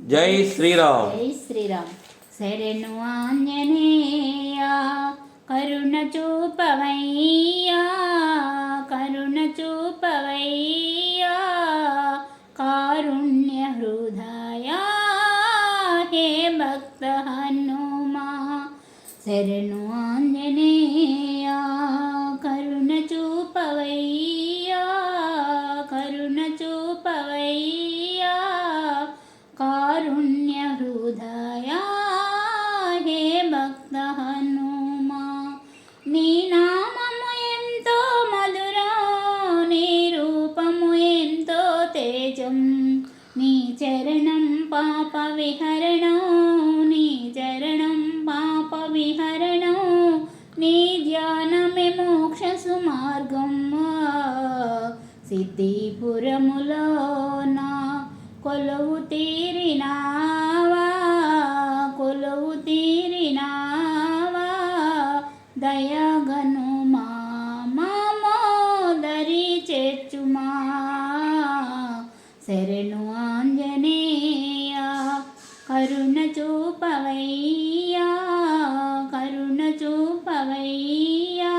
జై శ్రీరామ్ జై శ్రీరామ్ శరణు ఆంజనేయ కరుణ చూపవయ్యా కరుణ చూపవయ్యా కారుణ్య హృదయ హే భక్త హనుమా శరణు ఆంజనేయ భక్త హనుమా నీ నామము ఎంతో మధురా నీ రూపము ఎంతో తేజం. నీ చరణం పాప విహరణం నీ చరణం పాప విహరణం నీ ధ్యానమే మోక్ష సుమార్గం సిద్ధిపురములో నా కొలువు తీరినా కరుణ చూపవయ్యా కరుణ చూపవయ్యా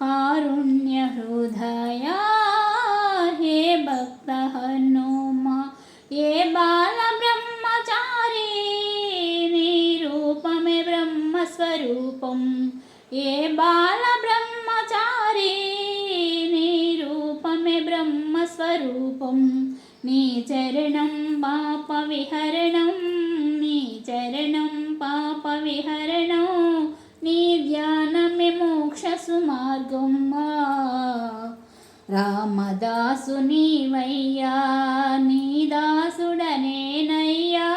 కారుణ్య హృదయ హే భక్త హనుమ ఏ బాల బ్రహ్మచారి నీ రూపమే బ్రహ్మస్వరూపం ఏ బాల బ్రహ్మచారి నీ రూపమే బ్రహ్మస్వరూపం. నీ చరణం పాప విహరణం నీ చరణం పాప విహరణం నీ ధ్యానమే మోక్ష సుమార్గం రామదాసు నీవయ్యా నీ దాసుడనేనయ్యా.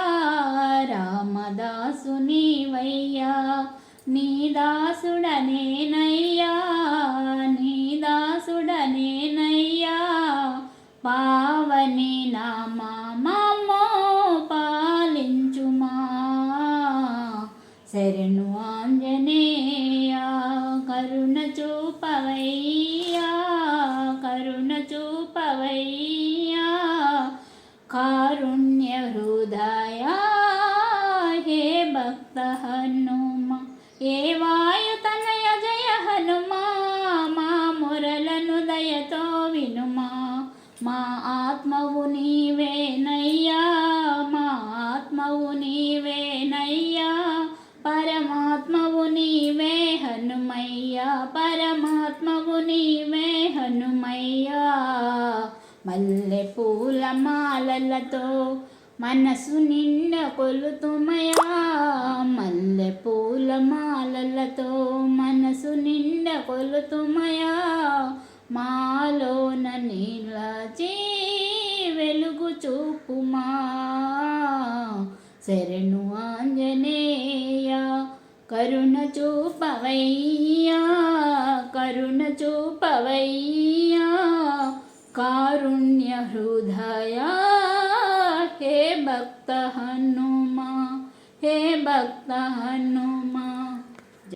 రామదాసు నీవయ్యా నీ దాసుడనేనయ్యా. శరణు ఆంజనేయ కరుణ చూపవయ్యా కరుణ చూపవయ్యా కారుణ్య హృదయ హే భక్త హనుమ ఏ వాయుతనయ జయ హనుమా మా మురలను దయతో వినుమా మా ఆత్మవు నీవే మల్లె పూల మాలలతో మనసు నిన్న కొలుతుమయా మల్లె పూల మాలలతో మనసు నిండ కొలుతుమయా మాలోన నీలచి వెలుగు చూపుమా. శరణు ఆంజనేయ కరుణ చూపవయ్యా కరుణ చూపవయ్యా. కారుణ్య హృదయ హే భక్త హనుమా హే భక్త హనుమా